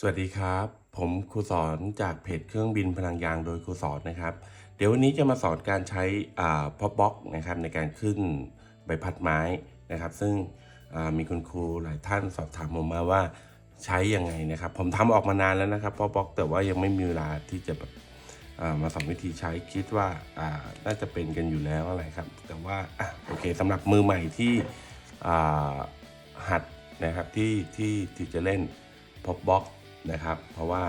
สวัสดีครับ ผมครูสอนจากเพจเครื่องบินพลังยางโดยครูสอนนะครับ เดี๋ยววันนี้จะมาสอนการใช้พอบ็อกนะครับในการขึ้นใบพัดไม้นะครับ ซึ่งมีคุณครูหลายท่านสอบถามผมมาว่าใช้ยังไงนะครับ ผมทำออกมานานแล้วนะครับพอบ็อกแต่ว่ายังไม่มีเวลาที่จะแบบมาสอนวิธีใช้คิดว่าน่าจะเป็นกันอยู่แล้วอะไรครับ แต่ว่าอโอเคสำหรับมือใหม่ที่หัดนะครับที่ที่ที่จะเล่นพอบ็อก นะครับ เพราะว่า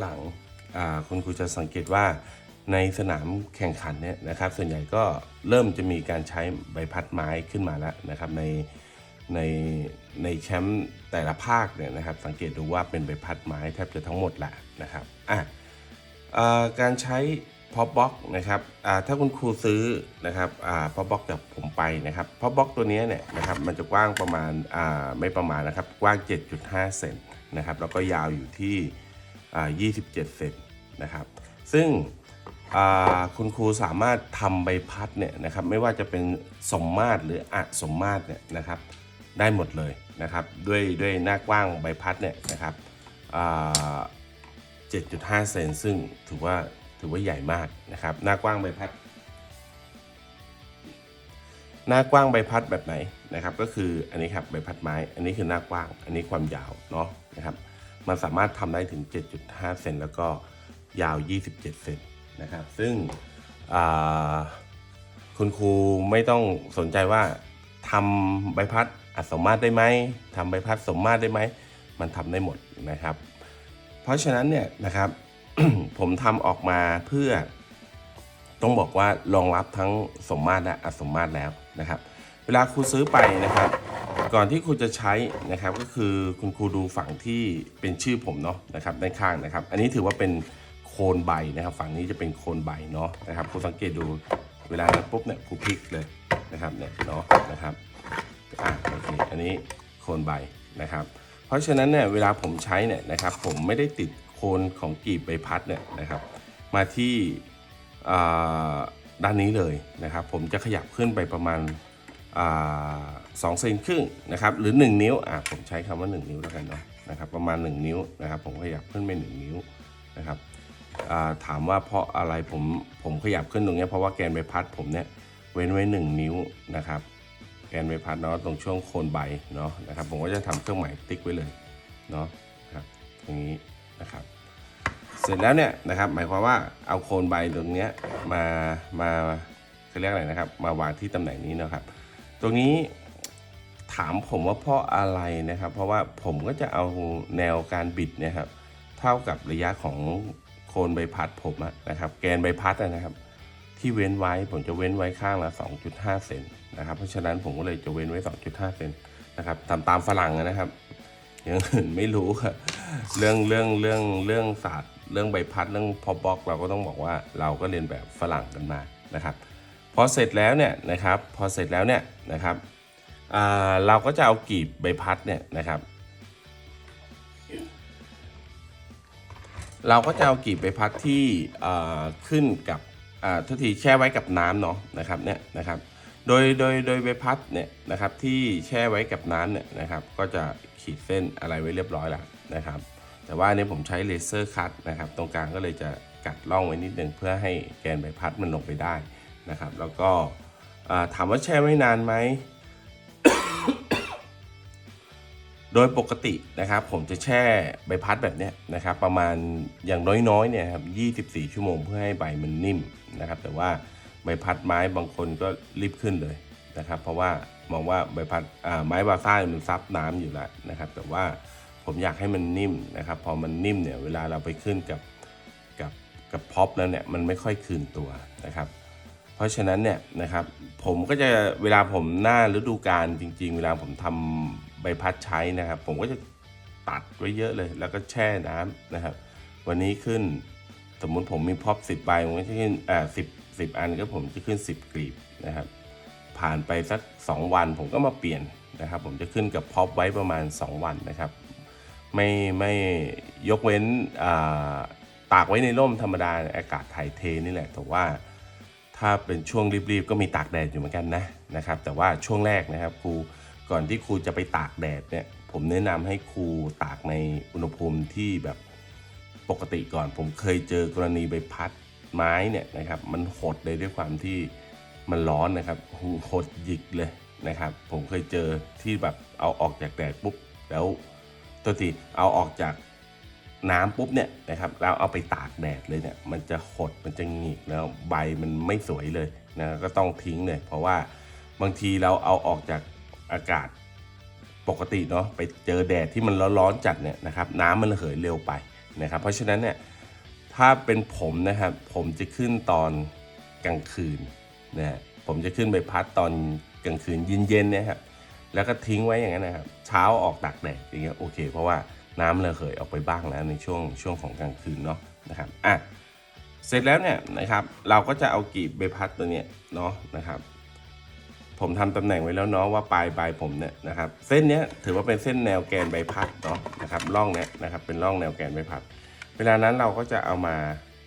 หลังๆคุณครูจะสังเกตว่าในสนามแข่งขันเนี่ยนะครับ ส่วนใหญ่ก็เริ่มจะมีการใช้ใบพัดไม้ขึ้นมาแล้วนะครับในในในแชมป์แต่ละภาคเนี่ยนะครับ สังเกตดูว่าเป็นใบพัดไม้แทบจะทั้งหมดแหละนะครับอะอ่อการใช้ พอบ็อกนะครับถ้าคุณครูซื้อนะครับอ่าพอบ็อกจากผมไปนะครับพอบ็อกตัวนี้เนี่ยนะครับมันจะกว้างประมาณาไม่ประมาณนะครับกว้าง 7.5 เซนนะครับแล้วก็ยาวอยู่ที่อ่า27 เซนนะครับ ซึ่งคุณครูสามารถทำใบพัดเนี่ยนะครับไม่ว่าจะเป็นสมมาตรหรืออะสมมาตรเนี่ยนะครับได้หมดเลยนะครับด้วยด้วยหน้ากว้างใบพัดเนี่ยนะครับ7.5 เซนซึ่งถือว่า ถือว่าใหญ่มากนะครับ หน้ากว้างใบพัด หน้ากว้างใบพัดแบบไหนนะครับ ก็คืออันนี้ครับใบพัดไม้ อันนี้คือหน้ากว้าง อันนี้ความยาวเนาะนะครับ มันสามารถทำได้ถึง 7.5 เซนแล้วก็ยาว 27 เซนนะครับ ซึ่งคุณครูไม่ต้องสนใจว่าทำใบพัดอัดสมาตรได้ไหมทำใบพัดสมมาตรได้ไหม มันทำได้หมดนะครับ เพราะฉะนั้นเนี่ยนะครับ ผมทำออกมาเพื่อ ต้องบอกว่ารองรับทั้งสมมาตรและอสมมาตรแล้วนะครับ เวลาครูซื้อไปนะครับ ก่อนที่ครูจะใช้นะครับ ก็คือคุณครูดูฝั่งที่เป็นชื่อผมเนาะนะครับด้านข้างนะครับ อันนี้ถือว่าเป็นโคนใบนะครับ ฝั่งนี้จะเป็นโคนใบเนาะนะครับครูสังเกตดูเวลานั้นปุ๊บเนี่ยครูพลิกเลยนะครับเนี่ยเนาะนะครับอะโอเคอันนี้โคนใบนะครับ เพราะฉะนั้นเนี่ยเวลาผมใช้เนี่ยนะครับ ผมไม่ได้ติด โคนของกีบใบพัดเนี่ยนะครับ มาที่ด้านนี้เลยนะครับ ผมจะขยับขึ้นไปประมาณสองเซนครึ่งนะครับหรือ 1 นิ้วอะผมใช้คำว่า 1 นิ้วแล้วกันเนาะนะครับประมาณ 1 นิ้วนะครับผมขยับขึ้นไป1นิ้วนะครับถามว่าเพราะอะไรผมผมขยับขึ้นตรงเนี้ยเพราะว่าแกนใบพัดผมเนี่ยเว้นไว้ 1 นิ้วนะครับแกนใบพัดเนาะตรงช่วงโคนใบเนาะนะครับผมก็จะทำเครื่องหมายติ๊กไว้เลยเนาะครับตรงนี้ นะครับ เสร็จแล้วเนี่ยนะครับหมายความว่าเอาโคนใบตรงเนี้ยมามาเขาเรียกอะไรนะครับ มาวางที่ตำแหน่งนี้นะครับ ตรงนี้ถามผมว่าเพราะอะไรนะครับ เพราะว่าผมก็จะเอาแนวการบิดเนะครับ เท่ากับระยะของโคนใบพัดผมนะครับ แกนใบพัดนะครับ ที่เว้นไว้ผมจะเว้นไว้ข้างละ 2.5 เซนนะครับ เพราะฉะนั้นผมก็เลยจะเว้นไว้ 2.5 เซนนะครับทำตามฝรั่งนะครับ อย่างอื่นไม่รู้ครับเรื่องเรื่องเรื่องเรื่องศาสตร์เรื่องใบพัดเรื่องพอบ็อก เราก็ต้องบอกว่าเราก็เรียนแบบฝรั่งกันมานะครับพอเสร็จแล้วเนี่ยนะครับพอเสร็จแล้วเนี่ยนะครับเราก็จะเอากีบใบพัดเนี่ยนะครับเราก็จะเอากีบใบพัดที่ขึ้นกับทุกทีแช่ไว้กับน้ำเนาะนะครับเนี่ยนะครับ โดยโดยโดยใบพัดเนี่ยนะครับที่แช่ไว้กับน้ำเนี่ยนะครับก็จะขีดเส้นอะไรไว้เรียบร้อยแล้วนะครับ แต่ว่าอันนี้ผมใช้เลเซอร์คัตนะครับตรงกลางก็เลยจะกัดร่องไว้นิดนึงเพื่อให้แกนใบพัดมันลงไปได้นะครับ แล้วก็ถามว่าแช่ไว้นานไหมโดยปกตินะครับ ผมจะแช่ใบพัดแบบนี้นะครับ ประมาณอย่างน้อยๆเนี่ยครับ24 ชั่วโมงเพื่อให้ใบมันนิ่มนะครับ แต่ว่า ใบพัดไม้บางคนก็รีบขึ้นเลยนะครับ เพราะว่ามองว่าใบพัดอ่าไม้วาซ่ามันซับน้ำอยู่แล้วนะครับ แต่ว่าผมอยากให้มันนิ่มนะครับ พอมันนิ่มเนี่ยเวลาเราไปขึ้นกับกับกับพ็อปแล้วเนี่ยมันไม่ค่อยคืนตัวนะครับ เพราะฉะนั้นเนี่ยนะครับผมก็จะเวลาผมหน้าฤดูกาลจริง ๆ เวลาผมทำใบพัดใช้นะครับ ผมก็จะตัดไว้เยอะเลย แล้วก็แช่น้ำนะครับ วันนี้ขึ้นสมมุติผมมีพ็อปสิบใบผมก็จะขึ้นอ่าสิบ สิบอันก็ผมจะขึ้นสิบกลีบนะครับ ผ่านไปสัก 2 วันผมก็มาเปลี่ยนนะครับ ผมจะขึ้นกับพ็อปไว้ประมาณ 2 วันนะครับ ไม่ไม่ยกเว้นอ่าตากไว้ในร่มธรรมดาอากาศถ่ายเทนี่แหละแต่ว่าถ้าเป็นช่วงรีบๆ ก็มีตากแดดอยู่เหมือนกันนะนะครับ แต่ว่าช่วงแรกนะครับครูก่อนที่ครูจะไปตากแดดเนี่ยผมแนะนำให้ครูตากในอุณหภูมิที่แบบปกติก่อน ผมเคยเจอกรณีใบพัด ไม้เนี่ยนะครับมันหดเลยด้วยความที่มันร้อนนะครับหดหยิกเลยนะครับ ผมเคยเจอที่แบบเอาออกจากแดดปุ๊บแล้วตัวทีเอาออกจากน้ำปุ๊บเนี่ยนะครับเราเอาไปตากแดดเลยเนี่ยมันจะหดมันจะหงิกแล้วใบมันไม่สวยเลยนะก็ต้องทิ้งเลย เพราะว่าบางทีเราเอาออกจากอากาศปกติเนาะไปเจอแดดที่มันร้อนๆจัดเนี่ยนะครับน้ำมันระเหยเร็วไปนะครับ เพราะฉะนั้นเนี่ย ถ้าเป็นผมนะครับ ผมจะขึ้นตอนกลางคืนนะฮะผมจะขึ้นไปพัดตอนกลางคืนเย็นๆนี่ยครับแล้วก็ทิ้งไว้อย่างนั้นนะครับ เช้าออกตากแดดอย่างเงี้ยโอเค เพราะว่าน้ำระเหยออกไปบ้างแล้วในช่วงช่วงของกลางคืนเนาะนะครับอะเสร็จแล้วเนี่ยนะครับ เราก็จะเอากีบใบพัดตัวเนี้ยเนาะนะครับ ผมทำตำแหน่งไว้แล้วเนาะว่าปลายปลายผมเนี่ยนะครับ เส้นเนี้ยถือว่าเป็นเส้นแนวแกนใบพัดเนาะนะครับร่องเนี้ยนะครับเป็นร่องแนวแกนใบพัด เวลานั้นเราก็จะเอามา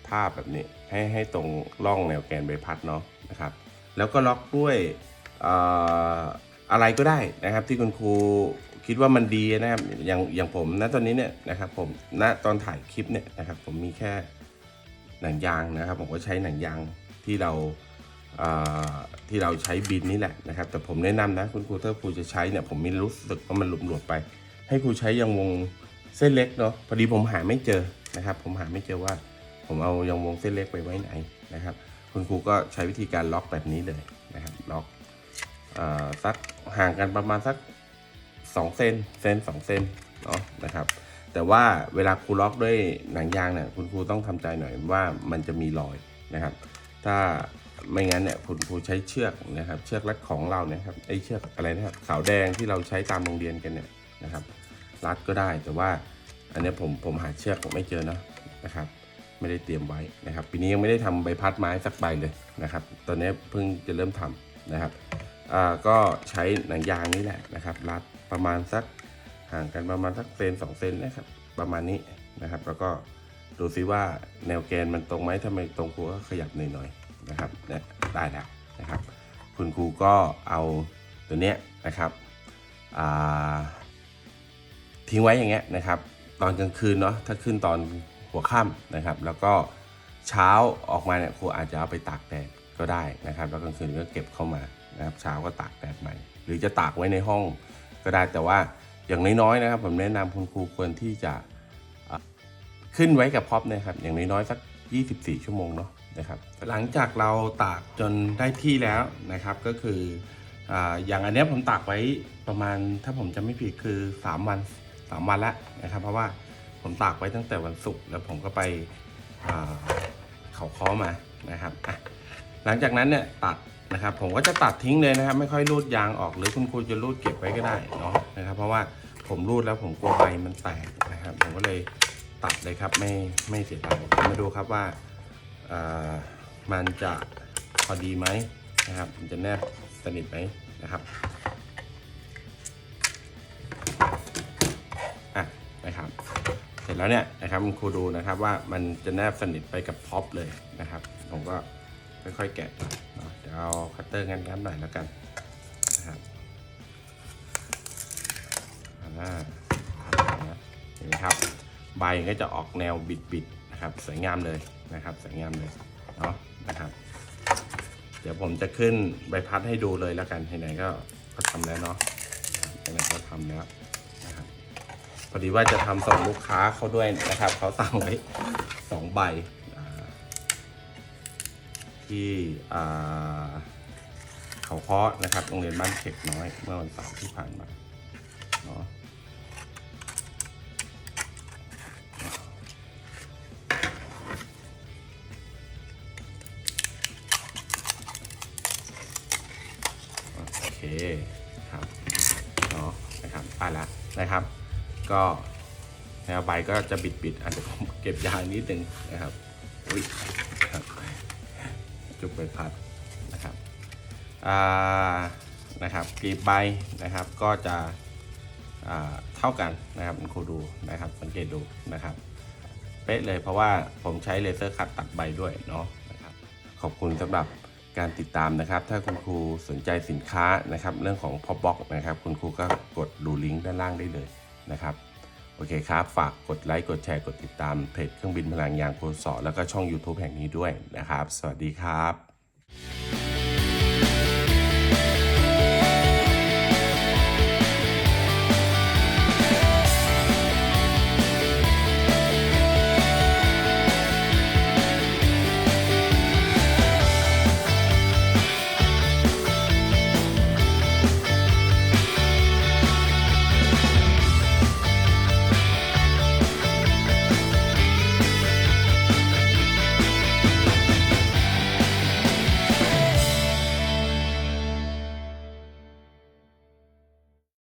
ทาบแบบนี้ให้ให้ตรงร่องแนวแกนใบพัดเนาะนะครับ แล้วก็ล็อกด้วยออะไรก็ได้นะครับ ที่คุณครูคิดว่ามันดีนะครับอย่างอย่างผมณตอนนี้เนี่ยนะครับผมณตอนถ่ายคลิปเนี่ยนะครับ ผมมีแค่หนังยางนะครับ ผมก็ใช้หนังยางที่เราที่เราใช้บินนี่แหละนะครับ แต่ผมแนะนำนะคุณครูถ้าครูจะใช้เนี่ยผมม่รู้สึกว่ามันหลวมไป ให้ครูใช้ยางวงเส้นเล็กเนาะพอดีผมหาไม่เจอ นะครับ ผมหาไม่เจอว่า ผมเอายางวงเส้นเล็กไปไว้ไหนนะครับ คุณครูก็ใช้วิธีการล็อกแบบนี้เลยนะครับล็อกอสักห่างกันประมาณสัก2เซนเซน2เซนเนาะนะครับ แต่ว่าเวลาครูล็อกด้วยหนังยางเนี่ยคุณครูต้องทำใจหน่อยว่ามันจะมีรอยนะครับ ถ้าไม่งั้นเนี่ยคุณครูใช้เชือกนะครับ เชือกรัดของเราเนี่ยครับไอเชือกอะไรนะครับขาวแดงที่เราใช้ตามโรงเรียนกันเนี่ยนะครับ รัดก็ได้แต่ว่า อันนี้ผมผมหาเชือกผมไม่เจอนะนะครับ ไม่ได้เตรียมไว้นะครับ ปีนี้ยังไม่ได้ทำใบพัดไม้สักใบเลยนะครับ ตอนนี้เพิ่งจะเริ่มทำนะครับอ่าก็ใช้หนังยางนี่แหละนะครับ รัดประมาณสักห่างกันประมาณสักเซนสองเซนนะครับ ประมาณนี้นะครับ แล้วก็ดูซิว่าแนวแกนมันตรงไหมถ้าไม่ตรงครูก็ขยับหน่อยๆนะครับเนี่ยได้แล้วนะครับ คุณครูก็เอาตัวเนี้ยนะครับอ่าทิ้งไว้อย่างเงี้ยนะครับ ตอนกลางคืนเนาะถ้าขึ้นตอนหัวค่ำนะครับ แล้วก็เช้าออกมาเนี่ยครูอาจจะเอาไปตากแดดก็ได้นะครับ แล้วกลางคืนก็เก็บเข้ามานะครับเช้าก็ตากแดดใหม่ หรือจะตากไว้ในห้องก็ได้แต่ว่าอย่างน้อยๆนะครับ ผมแนะนำคุณครูควรที่จะขึ้นไว้กับพ็อปนะครับ อย่างน้อยๆสัก 24 ชั่วโมงเนาะนะครับ หลังจากเราตากจนได้ที่แล้วนะครับก็คือออย่างอันนี้ผมตากไว้ประมาณถ้าผมจะไม่ผิดคือ 3 วัน 3 วันแล้วนะครับ เพราะว่าผมตากไว้ตั้งแต่วันศุกร์แล้วผมก็ไปเขาค้อมานะครับอะหลังจากนั้นเนี่ยตัดนะครับ ผมก็จะตัดทิ้งเลยนะครับ ไม่ค่อยรูดยางออกหรือคุณครูจะรูดเก็บไว้ก็ได้เนาะนะครับ เพราะว่าผมรูดแล้วผมกลัวใบมันแตกนะครับ ผมก็เลยตัดเลยครับ ไม่ไม่เสียดายมาดูครับว่าอ่ามันจะพอดีไหมนะครับ มันจะแนบสนิทไหมนะครับ นะครับ เสร็จแล้วเนี่ยนะครับคุณครูดูนะครับว่ามันจะแนบสนิทไปกับพ็อปเลยนะครับ ผมก็ค่อยๆแกะเดี๋ยวเอาคัตเตอร์งันๆหน่อยแล้วกันนะครับอ่าเห็นไหมครับ ใบก็จะออกแนวบิดๆนะครับ สวยงามเลยนะครับสวยงามเลยเนาะนะครับ เดี๋ยวผมจะขึ้นใบพัดให้ดูเลยแล้วกันไหนๆก็ก็ทำแล้วเนาะไหนๆก็ทำแล้ว พอดีว่าจะทำส่งลูกค้าเขาด้วยนะครับ เขาสั่งไว้สองใบที่เขาเคาะนะครับโรงเรียนบ้านเข็กน้อย เมื่อวันเสาร์ที่ผ่านมาเนาะโอเคครับเนาะนะครับไปแล้วนะครับ ก็แนวใบก็จะบิดบิดๆอาจจะผมเก็บยางนิดนึงนะครับอุ้ยจุกใบพัดนะครับอ่านะครับกรีบใบนะครับก็จะเท่ากันนะครับคุณครูดูนะครับ สังเกตดูนะครับ เป๊ะเลยเพราะว่าผมใช้เลเซอร์คัตตัดใบด้วยเนาะนะครับขอบคุณสำหรับการติดตามนะครับ ถ้าคุณครูสนใจสินค้านะครับ เรื่องของพอบ็อกนะครับ คุณครูก็กดดูลิงก์ด้านล่างได้เลย นะครับโอเคครับ ฝากกดไลค์กดแชร์กดติดตามเพจเครื่องบินพลังยางโคสอแล้วก็ช่อง YouTube แห่งนี้ด้วยนะครับ สวัสดีครับ